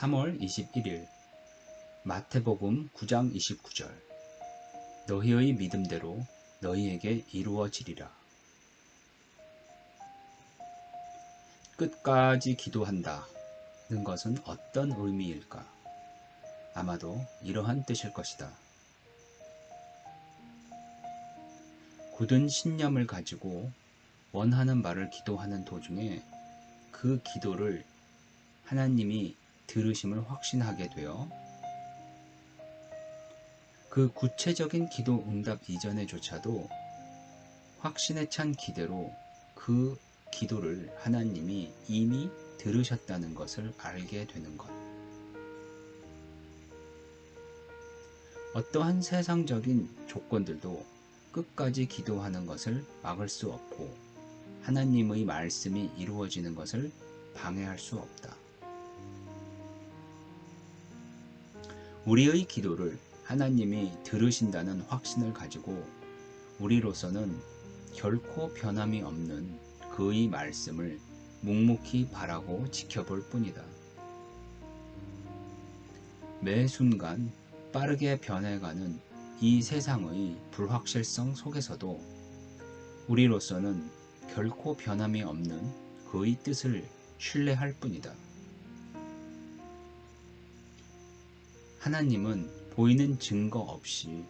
3월 21일 마태복음 9장 29절 너희의 믿음대로 너희에게 이루어지리라. 끝까지 기도한다는 것은 어떤 의미일까? 아마도 이러한 뜻일 것이다. 굳은 신념을 가지고 원하는 말을 기도하는 도중에 그 기도를 하나님이 들으심을 확신하게 되어 그 구체적인 기도 응답 이전에조차도 확신에 찬 기대로 그 기도를 하나님이 이미 들으셨다는 것을 알게 되는 것. 어떠한 세상적인 조건들도 끝까지 기도하는 것을 막을 수 없고 하나님의 말씀이 이루어지는 것을 방해할 수 없다. 우리의 기도를 하나님이 들으신다는 확신을 가지고 우리로서는 결코 변함이 없는 그의 말씀을 묵묵히 바라고 지켜볼 뿐이다. 매 순간 빠르게 변해가는 이 세상의 불확실성 속에서도 우리로서는 결코 변함이 없는 그의 뜻을 신뢰할 뿐이다. 하나님은 보이는 증거 없이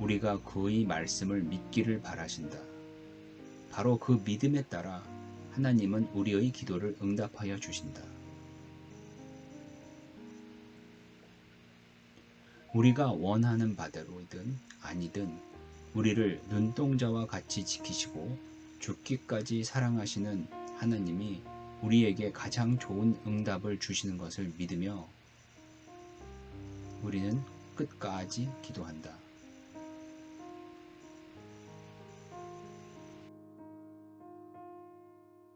우리가 그의 말씀을 믿기를 바라신다. 바로 그 믿음에 따라 하나님은 우리의 기도를 응답하여 주신다. 우리가 원하는 바대로든 아니든 우리를 눈동자와 같이 지키시고 죽기까지 사랑하시는 하나님이 우리에게 가장 좋은 응답을 주시는 것을 믿으며 우리는 끝까지 기도한다.